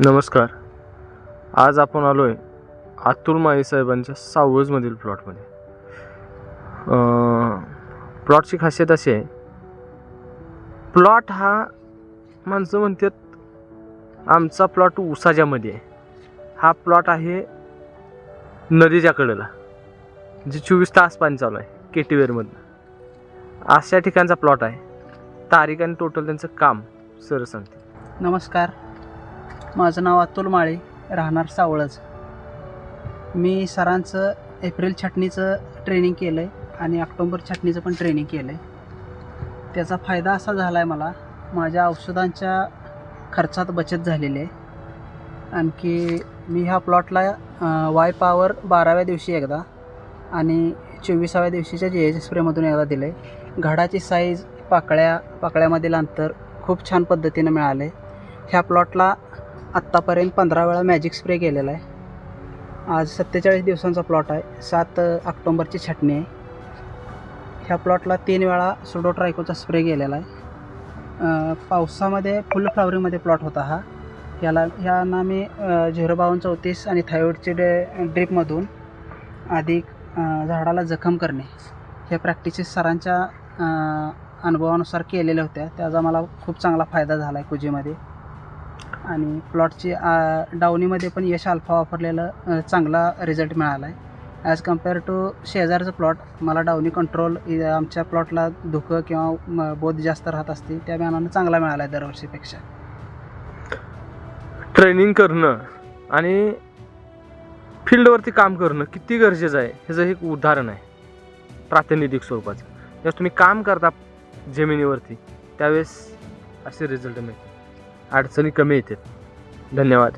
नमस्कार. आज आपण आलो आहे अतुल माई साहेबांच्या सावजमधील प्लॉटमध्ये. प्लॉटची खासियत अशी आहे प्लॉट हा माणसं म्हणतात आमचा प्लॉट उसाच्यामध्ये आहे. हा प्लॉट आहे नदीच्या कडेला जे चोवीस तास पाणी चालू आहे केटीवेअरमधनं अशा ठिकाणचा प्लॉट आहे. तारीख आणि टोटल त्यांचं काम सर सांगते नमस्कार. माझं नाव अतुल माळे राहणार सावळच मी सरांचं एप्रिल छटणीचं ट्रेनिंग केलं आहे आणि ऑक्टोंबर छटणीचं पण ट्रेनिंग केलं आहे त्याचा फायदा असा झाला आहे मला माझ्या औषधांच्या खर्चात बचत झालेली आहे. आणखी मी ह्या प्लॉटला वाय पावर बाराव्या दिवशी एकदा आणि चोवीसाव्या दिवशीच्या जे एच स्प्रेमधून एकदा दिलं आहे घडाची साईज पाकळ्या पाकळ्यामधील अंतर खूप छान पद्धतीनं मिळाले ह्या प्लॉटला आत्तापर्यंत पंधरा वेळा मॅजिक स्प्रे केलेला आहे. आज सत्तेचाळीस दिवसांचा प्लॉट आहे. सात ऑक्टोंबरची छटणी आहे. ह्या प्लॉटला तीन वेळा सुडो ट्रायकोचा स्प्रे केलेला आहे पावसामध्ये फुल फ्लावरिंगमध्ये प्लॉट होता हा. याला ह्यांना मी झिरो बावन्न चौतीस आणि थायरॉईडचे डे ड्रीपमधून अधिक झाडाला जखम करणे. ह्या प्रॅक्टिसेस सरांच्या अनुभवानुसार केलेल्या होत्या. त्याचा मला खूप चांगला फायदा झाला आहे कुजीमध्ये आणि प्लॉटची डावणीमध्ये पण यश अल्फा वापरलेलं चांगला रिझल्ट मिळाला आहे ॲज कंपेअर टू शेजारचं प्लॉट मला डावणी कंट्रोल आमच्या प्लॉटला धुकं किंवा बोध जास्त राहत असते त्या मॅनानं चांगला मिळाला आहे दरवर्षीपेक्षा. ट्रेनिंग करणं आणि फील्डवरती काम करणं किती गरजेचं आहे ह्याचं एक उदाहरण आहे. प्रातिनिधिक स्वरूपाचं. जेव्हा तुम्ही काम करता जमिनीवरती त्यावेळेस असे रिझल्ट मिळतात. अडचणी कमी येतात धन्यवाद.